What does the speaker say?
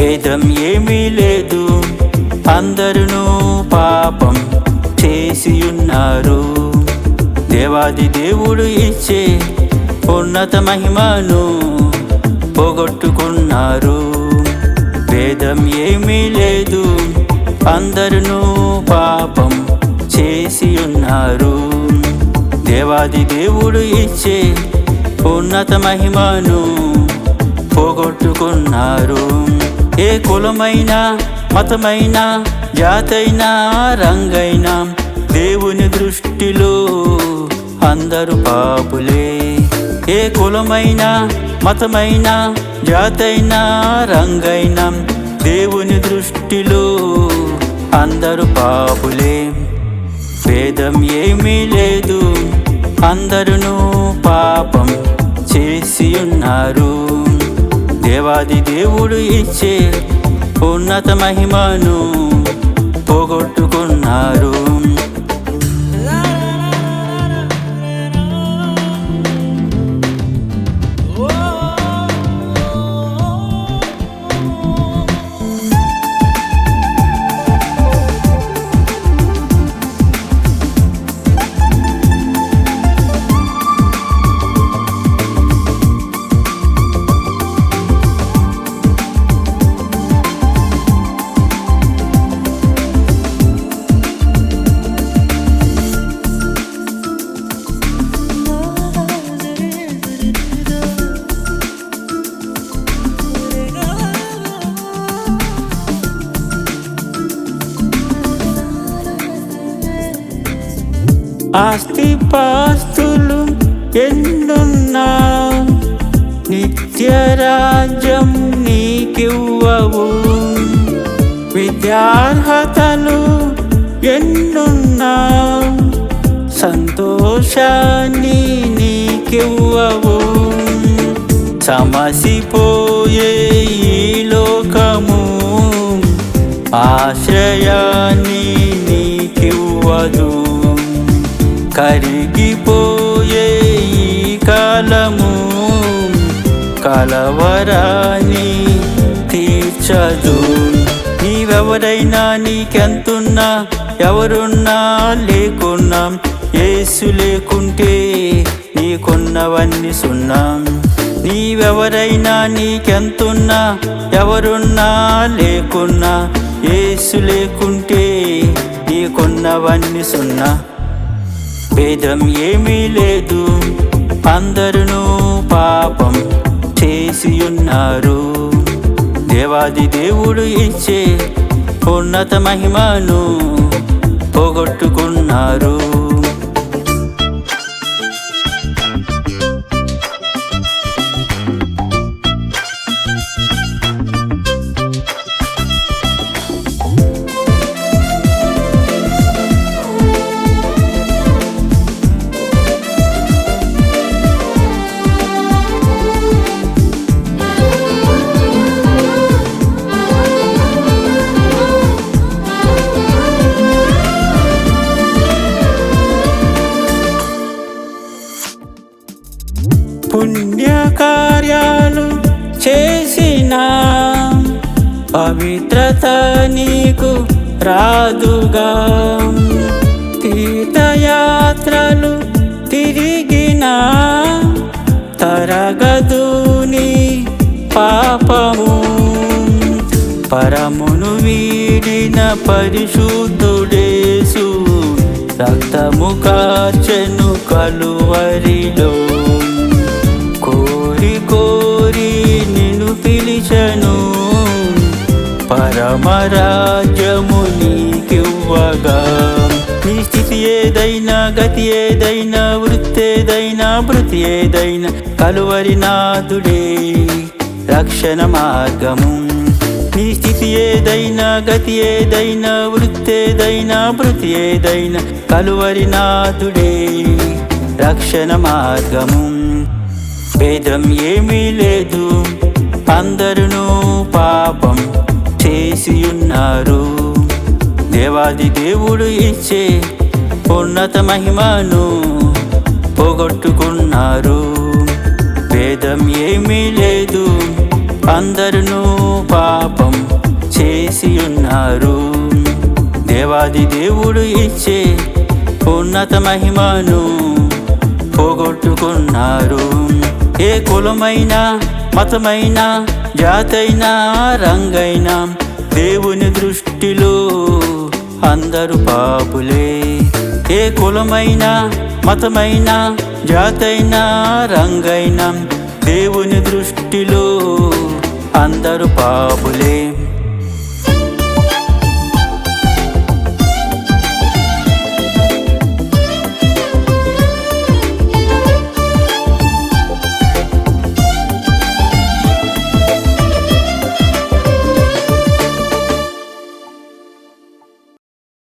భేదం ఏమీ లేదు. అందరును పాపం చేసి ఉన్నారు దేవాది దేవుడు ఇచ్చే ఉన్నత మహిమను పోగొట్టుకున్నారు. భేదం ఏమీ లేదు. అందరును పాపం చేసి ఉన్నారు దేవాది దేవుడు ఇచ్చే ఉన్నత మహిమను పోగొట్టుకున్నారు. ఏ కులమైనా మతమైనా జాతైనా రంగైనా దేవుని దృష్టిలో అందరు పాపులే. ఏ కులమైనా మతమైనా జాతైనా రంగైనా దేవుని దృష్టిలో అందరు పాపులే. భేదం ఏమీ లేదు అందరును పాపం చేసి ఉన్నారు. దేవాది దేవుడు ఇచ్చే ఉన్నత మహిమను పోగొట్టుకున్నారు. ఆస్తి పాస్తులు ఎన్నున్నా నిత్యరాజ్యం నీకివ్వవు. విద్యార్హతలు ఎన్నున్నా సంతోషాన్ని నీకివ్వవు. సమసిపోయే ఈ లోకము. ఆశ్రయాన్ని కలవరాని తీర్చదు. నీవెవరైనా నీకెంతున్నా ఎవరున్నా లేకున్నా ఏసు లేకుంటే నీకున్నవన్నీ సున్నాం. నీవెవరైనా నీకెంతున్నా ఎవరున్నా లేకున్నా ఏసు లేకుంటే నీకున్నవన్నీ సున్నా. భేదం ఏమీ లేదు అందరును పాపం. చేసి ఉన్నారు దేవాది దేవుడు ఇచ్చే ఉన్నత మహిమను పోగొట్టుకున్నారు. పుణ్యకార్యాలు చేసిన పవిత్రత నీకు రాదుగా. తీర్థయాత్రలు తిరిగిన తరగదు నీ పాపము. పరమును వీడిన పరిశుద్ధుడేసు రక్తము కార్చెను కలువరిలో. పరమరాజ్యము నీ స్థితి ఏదైనా గతి ఏదైనా వృత్తి ఏదైనా భృతి ఏదైనా కలువరి నాథుడే రక్షణ మార్గము. నీ స్థితి ఏదైనా గతి ఏదైనా వృత్తి ఏదైనా భృతి ఏదైనా కలువరి నాథుడే రక్షణ మార్గము. భేదం ఏమీ లేదు అందరును పాపం. చేసి ఉన్నారు దేవాది దేవుడు ఇచ్చే ఉన్నత మహిమను పోగొట్టుకున్నారు. భేదం ఏమీ లేదు అందరును పాపం పోగొట్టుకున్నారు దేవాది దేవుడు ఇచ్చే ఉన్నత మహిమను పోగొట్టుకున్నారు. ఏ కులమైన మతమైనా జాతైనా రంగైనా దేవుని దృష్టిలో అందరు పాపులే. ఏ కులమైన మతమైనా జాతైన రంగైనా దేవుని దృష్టిలో అందరు పాపులే.